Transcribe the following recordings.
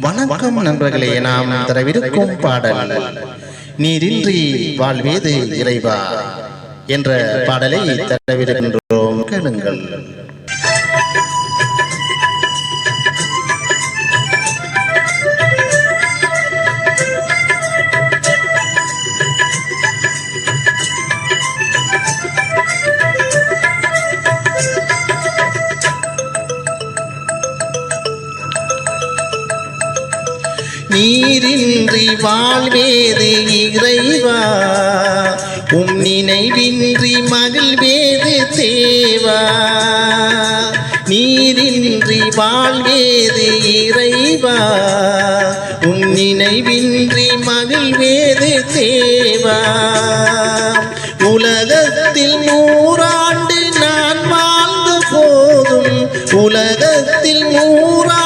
வணக்கம் நண்பர்களே நாம் தரவிருக்கும் பாடல் நீரின்றி வாழ்வேது இறைவா என்ற பாடலை தரவிருக்கின்றோம். கேளுங்கள். நீரின்றி வாழ்வேது இறைவா. உம் நினைவின்றி மகிழ்வேது தேவா. நீரின்றி வாழ்வேது இறைவா. உம் நினைவின்றி மகிழ்வேது தேவா. உலகத்தில் நூறாண்டு நான் வாழ்ந்த போதும். உலகத்தில் நூறாண்டு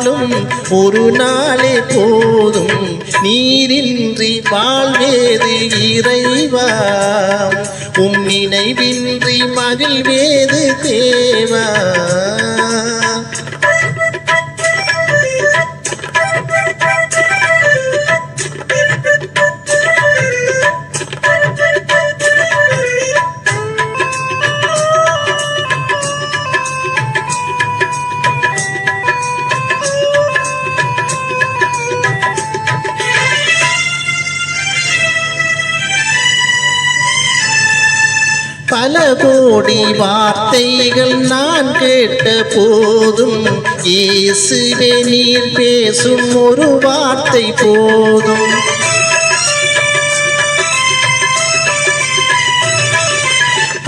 வாழும் ஒரு நாளே போதும். நீரின்றி வாழ்வேது இறைவா. உம் நினைவின்றி மகிழ்வேது தேவா. பல கோடி வார்த்தைகள் நான் கேட்ட போதும் இயேசுவே நீர் பேசும் ஒரு வார்த்தை போதும்.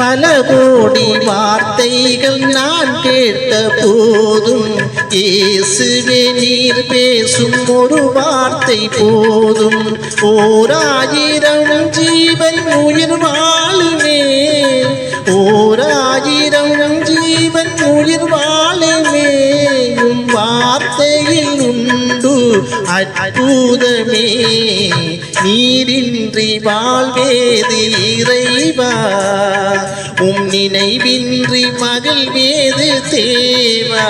பல கோடி வார்த்தைகள் நான் கேட்ட போதும். இயேசுவே நீர் பேசும் ஒரு வார்த்தை போதும். ஓராயிரம் ஜீவன் உயிர் வாழுமே. ஓராயிரம் ஜீவன் உயிர் வாழுமே. வார்த்தையில் உண்டு அற்புதமே. நீரின்றி வாழ்வேது இறைவா? உம் நினைவின்றி மகள் வேது தேவா?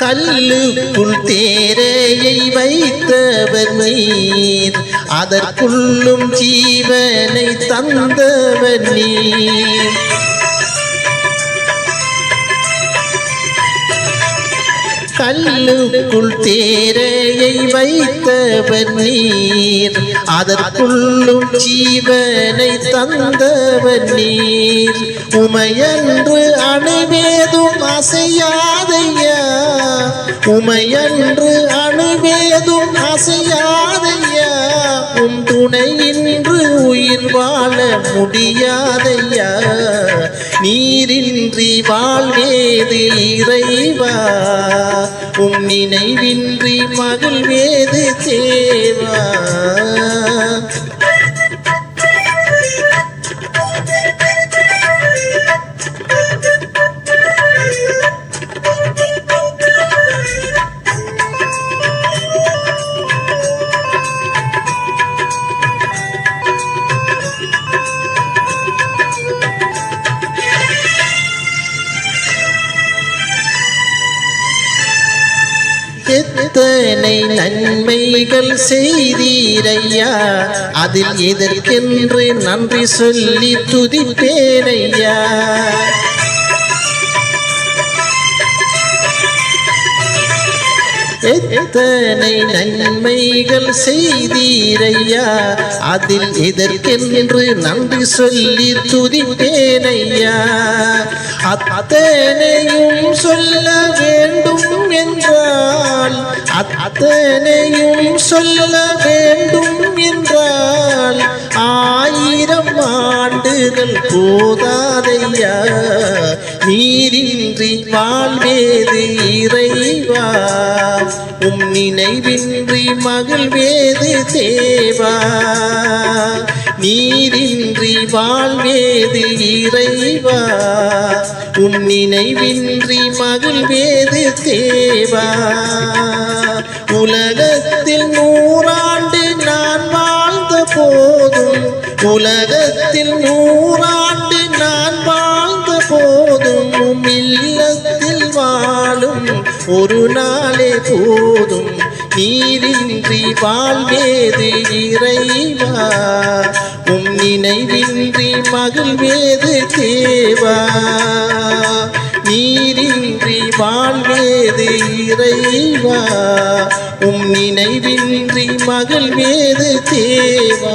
கல்லுக்குள் தேரையை வைத்தவர் நீர். அதற்குள்ளும் ஜீவனை தந்தவர் நீர். கல்லுக்குள் தேரையை வைத்தவர் நீர். அதற்குள்ளும் ஜீவனை தந்தவர் நீர். உமையன்று அணுவேதும் அசையாதை உமையன்று அணுவேதும் அசையாதையா உன் துணை இன்று உயிர் வாழ முடியாதையா நீரின்றி வாழ்வேது இறைவா. உம் நினைவின்றி மகிழ்வேது தேவா. எத்தனை நன்மைகள் செய்தீரையா? அதில் எதற்கென்று நன்றி சொல்லி துதிப்பேனையா? எதனை நன்மைகள் செய்தீரையா? அதில் எதற்கென்று நன்றி சொல்லி துதிப்பேனையா அத்தனையும் சொல்ல வேண்டும் என்றால் அத்தனையும் சொல்ல வேண்டும் என்றால் ஆயிரம் வாண்டுதல் போதாதையா? நீரின்றி வாழ்வேது இறைவா? உம் நினைவின்றி மகிழ்வேது தேவா? நீரின்றி வாழ்வேது இறைவா? உம் நினைவின்றி மகிழ்வேது தேவா? உலகத்தில் நூறாண்டு நான் வாழ்ந்த போதும் உலகத்தில் நூறாண்டு நான் வாழ்ந்த போதும் இல்லத்தில் வாழும் ஒரு நாளே போதும். நீரின்றி வாழ்வேது இறைவா? உம் நினைவின்றி மகிழ்வேது தேவா? நீரின்றி வாழ்வேது இறைவா? உம் நினைவின்றி மகள் மகிழ்வேது தேவா.